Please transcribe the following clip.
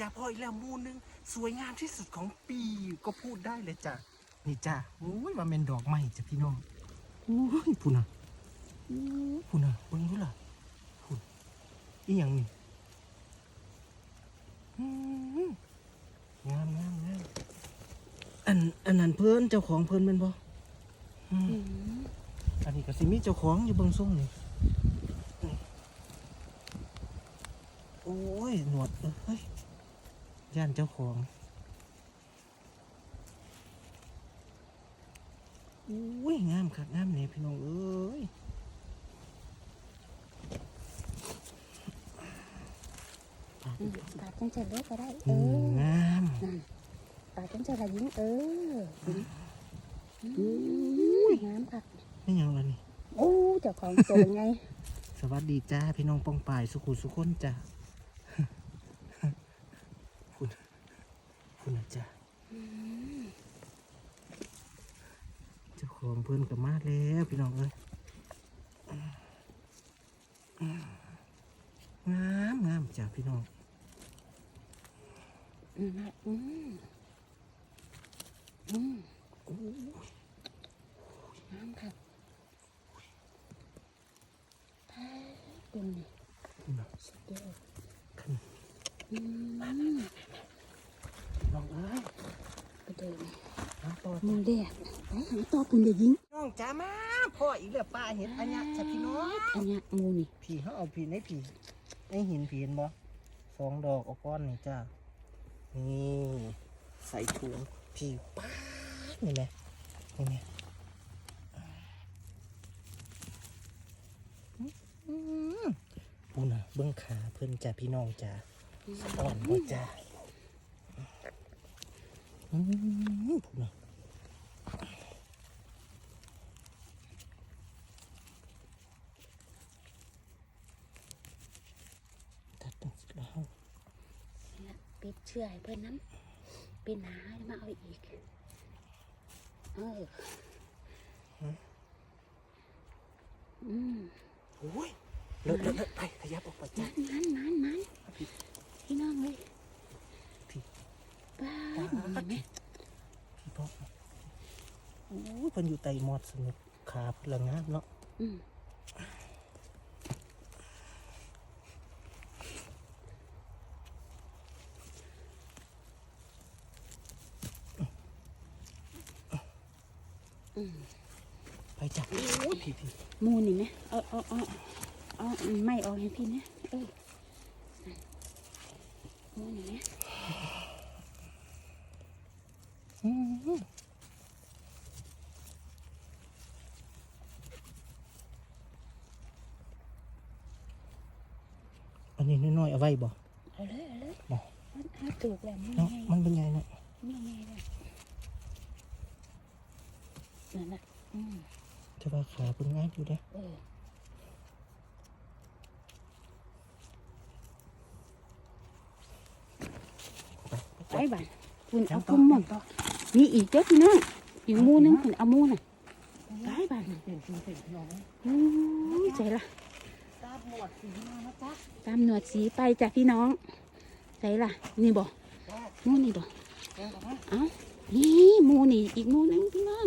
จ้าพ่ออีกแล้วมูหนึง สวยงามที่สุดของปีก็พูดได้เลยจ้ะนี่จ้าโอ้ยมาเป็นดอกไม้จ้ะพี่น้องโอ้ยพูน่ะโอ้ยพูน่ะเบิ่งดูล่ะพูนอีหยังนี่งามงามงามอันอันนั้นเพิ่นเจ้าของเพิ่นแมันบ่อืมอืมอันนี้ก็สิมีเจ้าของอยู่เบางส่งนี่โอ้ยหนวดเอ้ย ย่านเจ้าของโอ้ยงามคักงามเนี่ยพี่น้องเอ้ยอืมปาดจังใจเล็กก็ได้ เออืมองามนั่นปาดจังใจละยิงเออยิงโอ้ยงามค่ะไม่ยังละนี่โอ้เจ้าของตัวเป็นไง สวัสดีจ้าพี่น้องปองป่ายสุขุสุขคนจ้า คุณ คุณนะจ้าเจ้าของเพื่อนกับมาแล้วพี่น้องเอ้ยงามงามจ้ะพี่น้องอืมอืมอืมโอ้ยงามค่ะแท้เป็นนี่คุณน่ะสุดยอดขันอืมพี่น้องเอ้ยไป เดินน้ำต่อมือแดกไปหาต่อปุ่นเดี๋ยวยิงน้องจ้ามาพ่ออีกแล้วป้าเห็นอันเนี้ยจ้ะพี่น้องอันเนี้ยงูนี่ผีเขาเอาผีในผีในหินผีเห็นบ่สองดอกเอาก้อนนี่จ้านี่ใส่ถุงผีป้าดนี่ไหมนี่ไหมอืมปูน่ะเบื้องขาเพิ่นจ้ะพี่น้องจ้าอ่อนบ่จ้า อืมพูดนะตัดตั้งสิแล้วเนี่ยปิดเชื่อให้เพื่อนน้ำปิดหนาให้มาเอาอีก เอออืมโอ้ยเลิศเลิศเลิศไปขยับออกไปจ้านั้นนั้นนั้นนั้นพี่น้องเลย พี่ บ้า ป้าน เห็นไหม พี่พ่อโอ้ย เพิ่นอยู่ไตหมอดสนุกขาเพิ่นละงามเนาะอืมไปจ้าโอ้ยพี่พี่หมูนี่ไหมเอาเอาเอาเอาไม่ออกให้พี่นะเออหมูนี่ไหม อืมอันนี้น้อยๆเอาไว้บ่เอาเลยเอาเลยบ่มันหาถูกแล้วนี่เนาะไงมันเป็นไงเนาะนี่ไงเลยนั่นน่ะอืมจะว่าขาเป็นง่ายอยู่เด้เออไปไปบ้านคุณเอาคุ้มหมดต่อมีอีกเจ้าพี่น้องอีกหมูหนึงคุณเอาหมูน่ะไปบ้านเป็นจริงเป็นน้องโอ้ยใจละ ตาบอดสีมานะจ๊ะตามหนวดสีไปจ้ะพี่น้องใจละนี่บ่หมูนี่บ่แกงกับมาเอ้านี่หมูนี่อีกหมูหนึงพี่น้อง